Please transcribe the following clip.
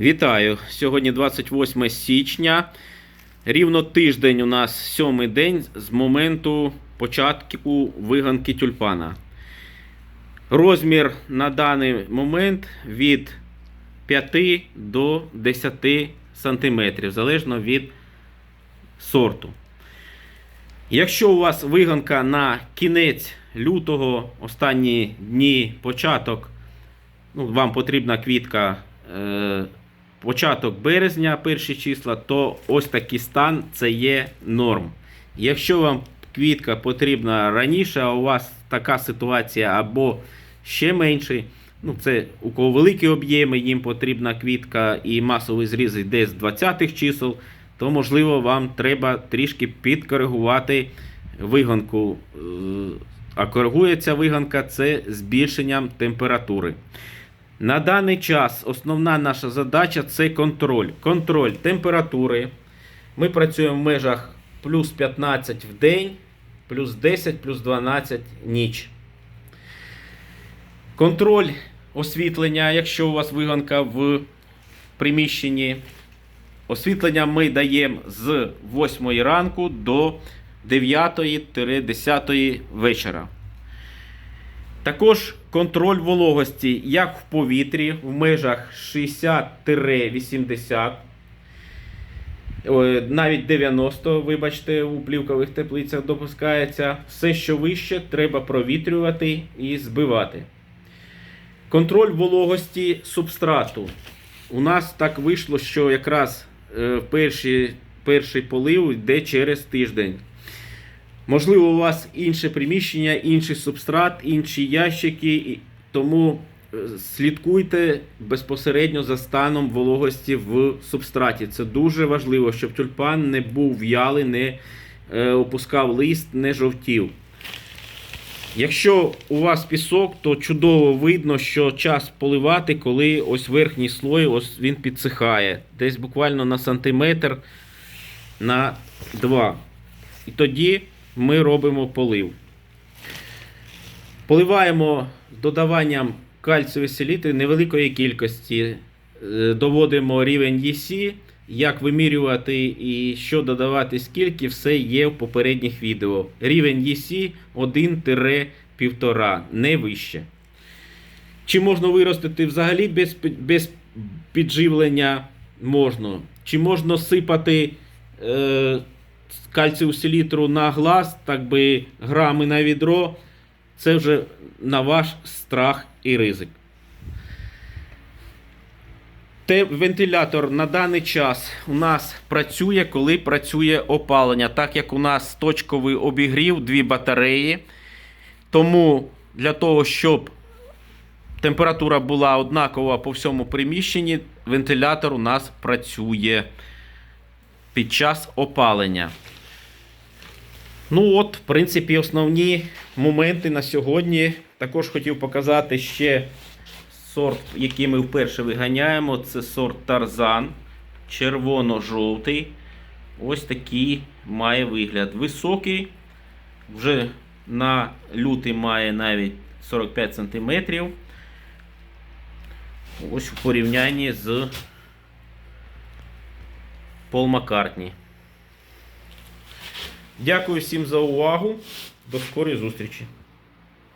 Вітаю! Сьогодні 28 січня. Рівно тиждень у нас сьомий день з моменту початку виганки тюльпана. Розмір на даний момент від 5 до 10 см, залежно від сорту. Якщо у вас виганка на кінець лютого, останні дні, початок, ну, вам потрібна квітка е, початок березня, перші числа, то ось такий стан це є норм. Якщо вам квітка потрібна раніше, а у вас така ситуація або ще менший, ну це у кого великі об'єми, їм потрібна квітка і масовий зріз йде з 20-х чисел, то можливо вам треба трішки підкоригувати виганку. Е, А коригується виганка це збільшенням температури. На даний час основна наша задача це контроль. Контроль температури. Ми працюємо в межах плюс 15 в день, плюс 10, плюс 12 ніч. Контроль освітлення, якщо у вас виганка в приміщенні. Освітлення ми даємо з 8 ранку до 9-10 вечора. Також контроль вологості як в повітрі в межах 60-80, навіть 90, вибачте, у плівкових теплицях допускається. Все, що вище, треба провітрювати і збивати. Контроль вологості субстрату. У нас так вийшло, що якраз е, перший, перший полив йде через тиждень. Можливо, у вас інше приміщення, інший субстрат, інші ящики, тому е, слідкуйте безпосередньо за станом вологості в субстраті. Це дуже важливо, щоб тюльпан не був в'ялий, не е, опускав лист, не жовтів. Якщо у вас пісок, то чудово видно, що час поливати, коли ось верхній слой ось він підсихає. Десь буквально на сантиметр на 2. І тоді ми робимо полив. Поливаємо додаванням кальцієвої селітри невеликої кількості. Е, Доводимо рівень ЄСі, як вимірювати і що додавати скільки, все є в попередніх відео. Рівень ЄСі 1-1,5, не вище. Чи можна виростити взагалі без, без підживлення? Можна. Чи можна сипати е, кальцієву селітру на глаз, так би грами на відро? Це вже на ваш страх і ризик. Те, вентилятор на даний час у нас працює, коли працює опалення, так як у нас точковий обігрів, дві батареї. Тому для того, щоб температура була однакова по всьому приміщенні, вентилятор у нас працює під час опалення. Ну от, в принципі, основні моменти на сьогодні. Також хотів показати ще сорт, який ми вперше виганяємо. Це сорт Тарзан. Червоно-жовтий. Ось такий має вигляд. Високий. Вже на лютий має навіть 45 см. Ось в порівнянні з Пол Маккартні. Дякую всім за увагу. До скорої зустрічі.